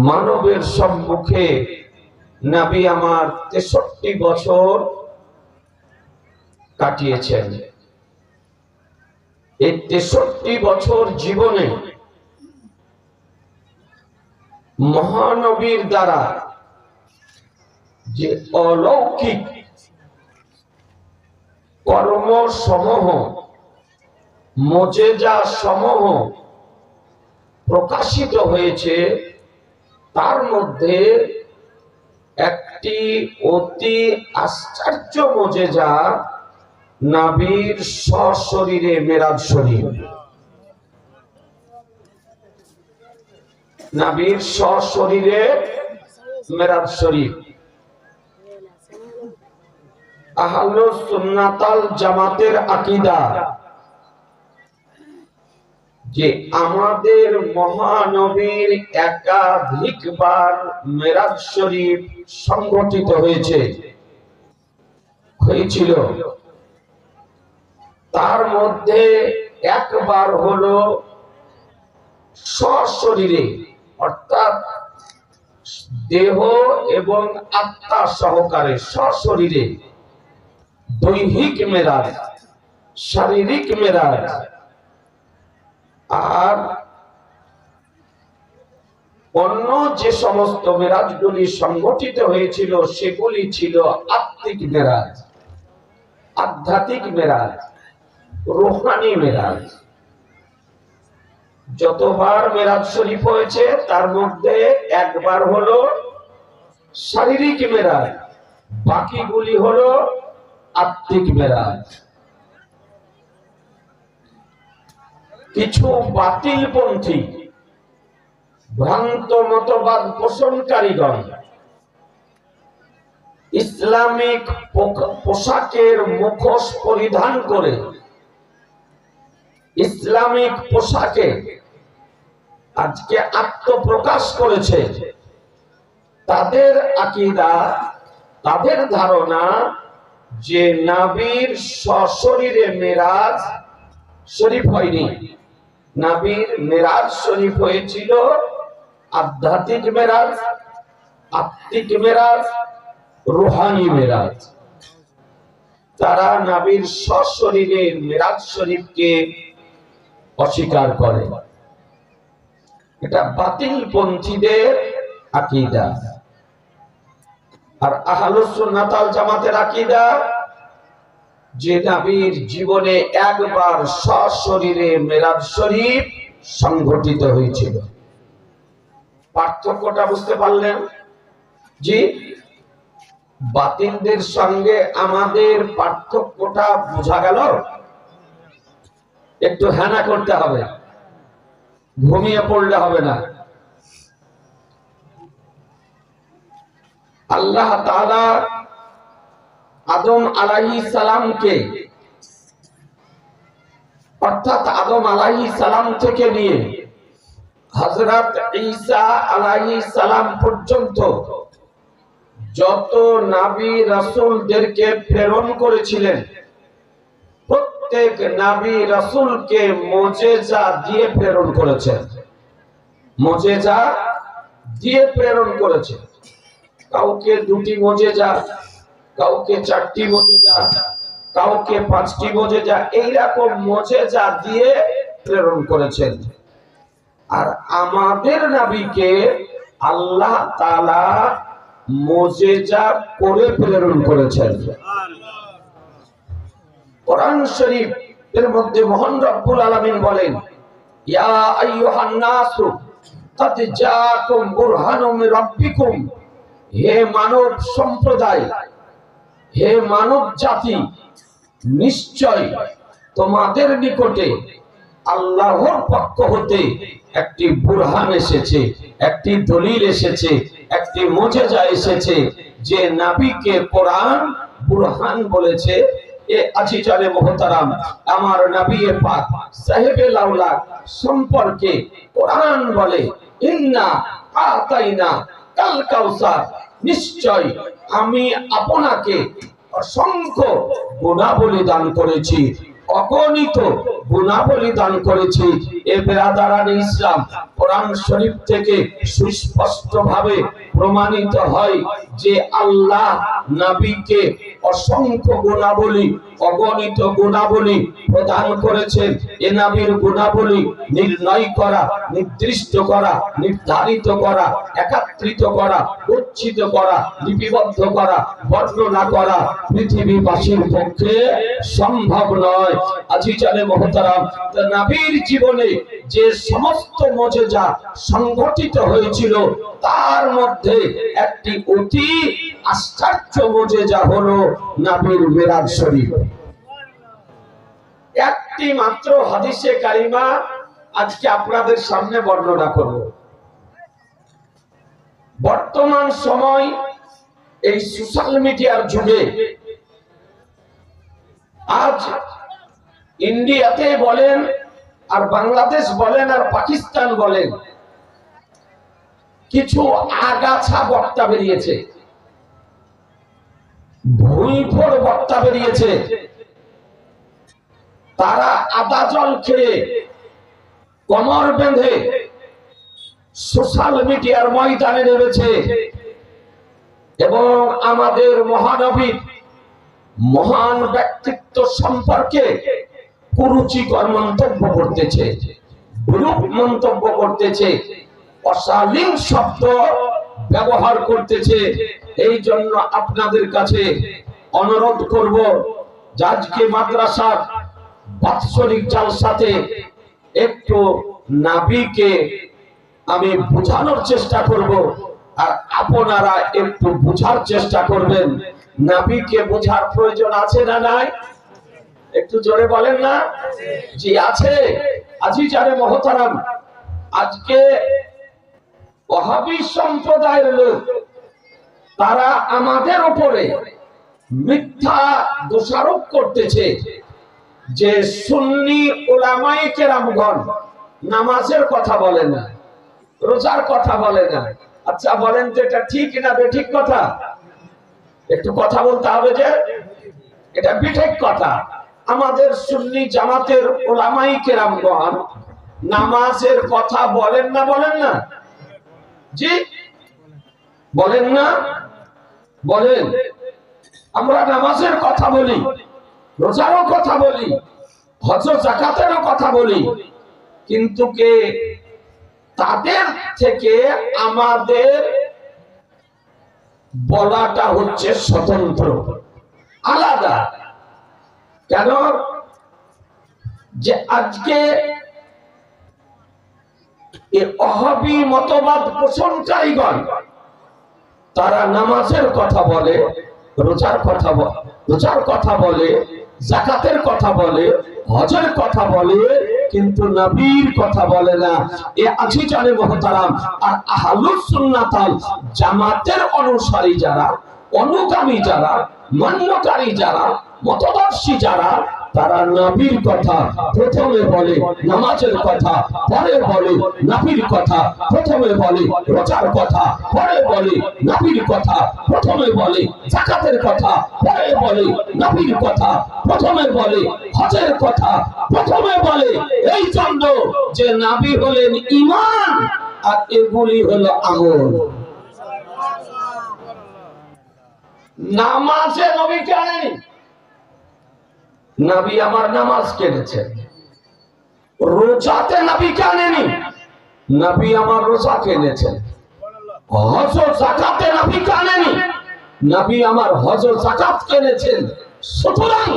মানবের সম্মুখে নাবি আমার তেষট্টি বছর কাটিয়েছেন। এই তেষট্টি বছর জীবনে মহানবীর দ্বারা যে অলৌকিক কর্ম সমূহ মজেজা সমূহ প্রকাশিত হয়েছে তার মধ্যে একটি অতি আশ্চর্য মজেজা নাবির সশরীরে মেরাজ শরীফ নাবির সশরীরে মেরাজ শরীফ আহলু সুন্নাতাল জামাতের আকীদা। যে আমাদের মহানবীর একাধিকবার মেরাজ শরীফ সংগঠিত হয়েছে। হয়েছিল। তার মধ্যে একবার হলো সশরীরে, অর্থাৎ দেহ এবং আত্মা সহকারে সশরীরে দৈহিক মেরাজ, শারীরিক মেরাজ আর অন্য যে সমস্ত মেরাজগুলি সংগঠিত হয়েছিল, সেগুলি ছিল আত্মিক মেরাজ, আধ্যাত্মিক মেরাজ, রোহানি মেরাজ। যতবার মেরাজ শরীফ হয়েছে, তার মধ্যে একবার হলো শারীরিক মেরাজ, বাকিগুলি হলো আত্মিক মেরাজ। কিছু বাতিল বাতিলপন্থী, ভ্রান্ত মতবাদ পোষণকারীগণ, ইসলামিক পোশাকের মুখোশ পরিধান করে ইসলামিক পোশাকে আজকে আত্মপ্রকাশ করেছে। তাদের আকিদা, তাদের ধারণা যে নাবির সশরীরে মেরাজ শরীফ হয়নি। নাবির মেরাজ শরীফ হয়েছিল, আধ্যাত্মিক মেরাজ, আত্মিক মেরাজ, রুহানি মেরাজ। তারা নাবির সশরীরে মেরাজ শরীফকে অস্বীকার করে। এটা বাতিল পন্থীদের আকিদা। আর আহলুসুন্নাতাল জামাতের আকিদা যে নাবির জীবনে একবার সশরীরে মেরাজ শরীফ সংঘটিত হয়েছিল। পার্থক্যটা বুঝতে পারলেন? জি? বাতিলদের সঙ্গে আমাদের পার্থক্যটা বোঝা গেল? একটু হেনা করতে হবে। ঘুমিয়ে পড়লে হবে না। আল্লাহ তাআলা আদম আলাহি সালামকে, অর্থাৎ আদম আলাহি সালাম থেকে নিয়ে হজরত ঈসা আলাহি সালাম পর্যন্ত যত নাবি রাসূলদেরকে প্রেরণ করেছিলেন, প্রত্যেক নাবি রাসূলকে মোজেজা দিয়ে প্রেরণ করেছেন। মোজেজা দিয়ে প্রেরণ করেছেন। কাউকে দুটি মোজেজা কাউকে চারটি মোজেজা কাউকে পাঁচটি মোজেজা এইরকম মোজেজা দিয়ে প্রেরণ করেছেন। আর আমাদের নাবিকে আল্লাহ তাআলা মোজেজা করে প্রেরণ করেছেন। কোরআন শরীফ এর মধ্যে মহান রব্বুল আলামিন বলেন, ইয়া আইয়ুহান নাসু জাআকুম বুরহানুম মির রাব্বিকুম। হে মানব সম্প্রদায় হে মানব জাতি, নিশ্চয় তোমাদের নিকটে আল্লাহর পক্ষ হতে একটি বুরহান এসেছে, একটি দলিল এসেছে, একটি মোজেজা এসেছে যে নাবিকে কোরআন বুরহান বলেছে। এ আজি চলে মোহতারাম, আমার নবী পাক সাহেবে লাউলা সম্পর্কে কোরআন বলে, ইন্না আতাইনা কাল কাউসার নিশ্চয় আমি আপনাকে অসংখ্য গুণাবলী দান করেছি। অগণিত গুণাবলী দান করেছি এ বেরাদারান ইসলাম। কোরআন শরীফ থেকে সুস্পষ্ট ভাবে প্রমাণিত হয় যে আল্লাহ নবীকে অসংখ্য গুণাবলী, অগণিত গুণাবলী প্রদান করেছেন। এ নবীর গুণাবলী নির্ণয় করা, নির্দিষ্ট করা, নির্ধারিত করা, একাত্রিত করা উচ্ছিত করা, লিপিবদ্ধ করা, বর্ণনা করা পৃথিবীবাসীর পক্ষে সম্ভব নয়। আজি জানে মহতারাম নবীর জীবনে যে সমস্ত মজেজা হয়েছিল, তার মধ্যে একটি অতি আশ্চর্য মজেজা হলো নবীর মেরাজ শরীফ। একটি মাত্র হাদিসে কারিমা আজকে আপনাদের সামনে বর্ণনা করব। বর্তমান সময় এই সোশ্যাল মিডিয়ার যুগে আজ ইন্ডিয়াতে বলেন আর বাংলাদেশ বলেন আর পাকিস্তান বলেন, কিছু আগাছা বক্তা বেরিয়েছে। ভুইফোর বক্তা বেরিয়েছে। তারা আদা জল খেয়ে কমর বেঁধে সোশ্যাল মিডিয়ার ময়দানে নেমেছে এবং আমাদের মহানবীর মহান ব্যক্তিত্ব সম্পর্কে কুরুচিকর মন্তব্য করতেছে, বিরূপ মন্তব্য করতেছে, অশালীন শব্দ ব্যবহার করতেছে। এই জন্য আপনাদের কাছে অনুরোধ করব জাজকে মাদ্রাসার বাৎসরিক জালসাতে একটু নাবিকে আমি বোঝানোর চেষ্টা করব, আর আপনারা একটু বোঝার চেষ্টা করবেন। নাবিকে বোঝার প্রয়োজন আছে না নাই? একটু জোরে বলেন না? জি, আছে। আজি জানে মহতারাম, আজকে ওহাবি সম্প্রদায়ের লোক, তারা আমাদের উপরে মিথ্যা দোষারোপ করতেছে যে সুন্নি ওলামাই কেরামগণ নামাজের কথা বলে না, রোজার কথা বলে না। আচ্ছা বলেন যে এটা ঠিক না বেঠিক কথা? একটু কথা বলতে হবে যে, এটা বিঠেক কথা। আমাদের সুন্নি জামাতের ওলামাই কেরামগণ নামাজের কথা বলেন না বলেন না? জি? বলেন না? বলেন। আমরা নামাজের কথা বলি, রোজারও কথা বলি, হজ জাকাতেরও কথা বলি। কিন্তু কে? তাদের থেকে আমাদের বলাটা হচ্ছে স্বতন্ত্র, আলাদা। কেন? যে আজকে অহবি মতবাদ পোষণকারীগণ তারা নামাজের কথা বলে, রোজার কথা রোজার কথা বলে জাকাতের কথা বলে, হজের কথা বলে, কিন্তু নবীর কথা বলে না। এ আজি জানে মহতারাম আর আহলুস সুন্নাতাল জামাতের অনুসারী যারা, অনুগামী যারা, মান্যকারী যারা মতদর্শী যারা, তারা নবীর কথা প্রথমে বলে নামাজের কথা, পরে বলে নবীর কথা, প্রথমে বলে রোজার কথা, পরে বলে নবীর কথা, প্রথমে বলে জাকাতের কথা, পরে বলে নবীর কথা, প্রথমে বলে হজের কথা, প্রথমে বলে এই জন্য যে নাবি হলেন ইমান আর এগুলি হলো আমল। নামাজে নবী কেন নবী আমার নামাজ কেনেছেন রোজাতে নাবি কেনেনি? নাবি আমার রোজা কেনেছেন হজ জাকাতে নবী কেনেনি? নাবি আমার হজ জাকাত কেনেছেন সুতরাং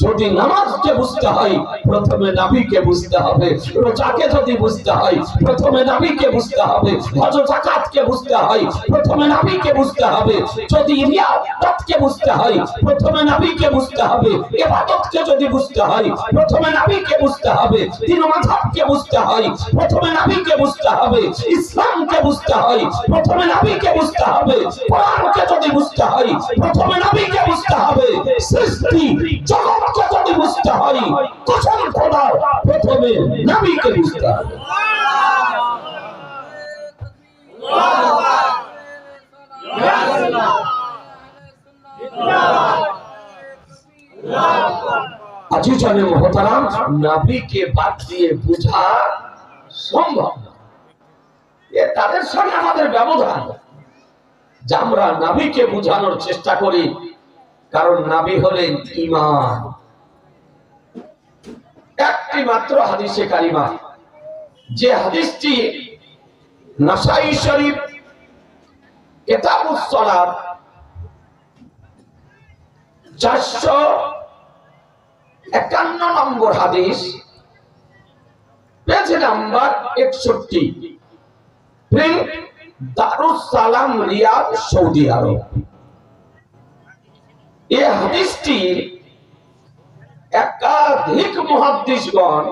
যদি নামাজকে বুঝতে হয়, প্রথমে নাবিকে বুঝতে হবে, রোজাকে যদি বুঝতে হয়, প্রথমে নাবিকে বুঝতে হবে, হজ জাকাতকে বুঝতে হয়, প্রথমে নাবিকে বুঝতে হবে, যদি রিয়াদতকে বুঝতে হয়, প্রথমে নাবিকে বুঝতে হবে, ইবাদতকে যদি বুঝতে হয়, প্রথমে নাবিকে বুঝতে হবে তিন মাযহাবকে বুঝতে হয়, প্রথমে নাবিকে বুঝতে হবে, ইসলামকে বুঝতে হয়, প্রথমে নাবিকে বুঝতে হবে, কোরআনকে যদি বুঝতে হয়, প্রথমে নাবিকে বুঝতে হবে, সৃষ্টি জগৎকে যদি বুঝতে হয়। কসম খোদা, প্রথমে নাবিকে বুঝতে সম্ভব এ তাদের আমাদের ব্যবধান। আমরা নাবিকে বোঝানোর চেষ্টা করি, কারণ নাবি হলেন ইমান একটি মাত্র হাদিসে কারিমা। যে হাদিসটি নাসাই শরীফ কেতাবুস সলাত চারশো একান্ন নম্বর হাদিস, পেজ নাম্বার একষট্টি, print Darus Salam Riyadh Saudi আরব। এই হাদিসটি একাধিক মহাদ্দিসগণ